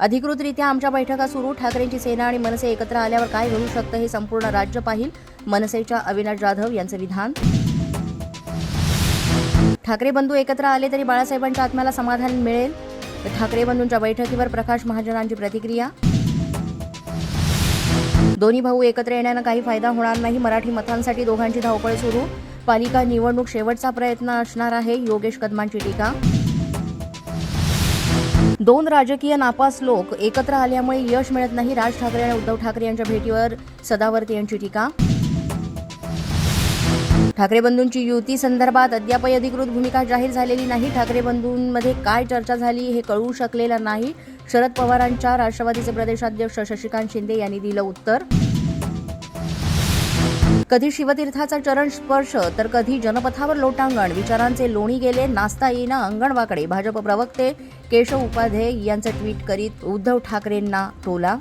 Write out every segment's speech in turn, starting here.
अधिकृतरित्या आमच्या बैठका सुरू. ठाकरेंची सेना आणि मनसे एकत्र आल्यावर काय घडू शकतं हे संपूर्ण राज्य पाहिल. मनसेच्या अविनाश जाधव यांचं विधान ठाकरे बंधू एकत्र आले तरी बाळासाहेबांच्या आत्म्याला समाधान मिळेल. ठाकरे बंधूंच्या बैठकीवर प्रकाश महाजनांची प्रतिक्रिया. दोन्ही भाऊ एकत्र येण्यानं काही फायदा होणार नाही. मराठी मतांसाठी दोघांची धावपळ सुरू. पालिका निवडणूक शेवटचा प्रयत्न असणार आहे. योगेश कदमांची टीका. दोन राजकीय नापास लोक एकत्र आल्यामुळे यश मिळत नाही. राज ठाकरे आणि उद्धव ठाकरे यांच्या भेटीवर सदावर्ती यांची टीका. ठाकरे बंधूंची युती संदर्भात अद्यापही अधिकृत भूमिका जाहीर झालेली नाही. ठाकरे बंधूंमध्ये काय चर्चा झाली हे कळू शकलेलं नाही. शरद पवारांच्या राष्ट्रवादीचे प्रदेशाध्यक्ष शशिकांत शिंदे यांनी दिलं उत्तर. कधी शिवतीर्थाचा चरण स्पर्श तर कधी जनपथावर लोटांगण. विचारांचे लोणी गेले नाचता येईना अंगणवाकडे. भाजप प्रवक्ते केशव उपाध्ये यांचं ट्विट करीत उद्धव ठाकरेंना टोला.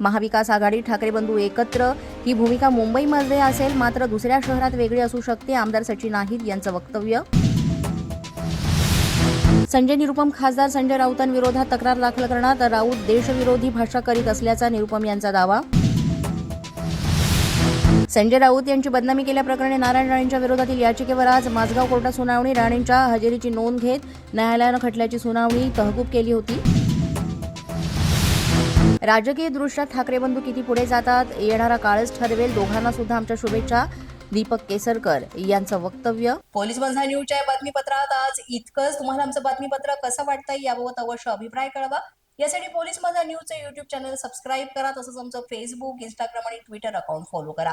महाविकास आघाडी ठाकरे बंधू एकत्र. ही भूमिका मुंबईमध्ये असेल मात्र दुसऱ्या शहरात वेगळी असू शकते आमदार सचिन आहिर यांचं वक्तव्य. संजय निरुपम खासदार संजय राऊतांविरोधात तक्रार दाखल करणार तर राऊत देशविरोधी भाषा करीत असल्याचा निरुपम यांचा दावा. संजय राऊत यांची बदनामी केल्याप्रकरणी नारायण राणेंच्या विरोधातील याचिकेवर आज माझगाव कोर्टात सुनावणी राणेंच्या हजेरीची नोंद घेत न्यायालयानं खटल्याची सुनावणी तहकूब केली होती. राजकीय दृष्ट्या ठाकरे बंधू किती पुढे जातात येणारा काळच ठरवेल दोघांना सुद्धा आमच्या शुभेच्छा. दीपक केसरकर यांचं वक्तव्य. पोलीस बंधा न्यूजच्या या बातमीपत्रात आज इतकंच. तुम्हाला आमचं बातमीपत्र कसं वाटतंय याबाबत अवश्य अभिप्राय कळवा. यासाठी पोलीस माझा न्यूजचं युट्यूब चॅनल सबस्क्राईब करा तसंच आमचं फेसबुक इंस्टाग्राम आणि ट्विटर अकाउंट फॉलो करा.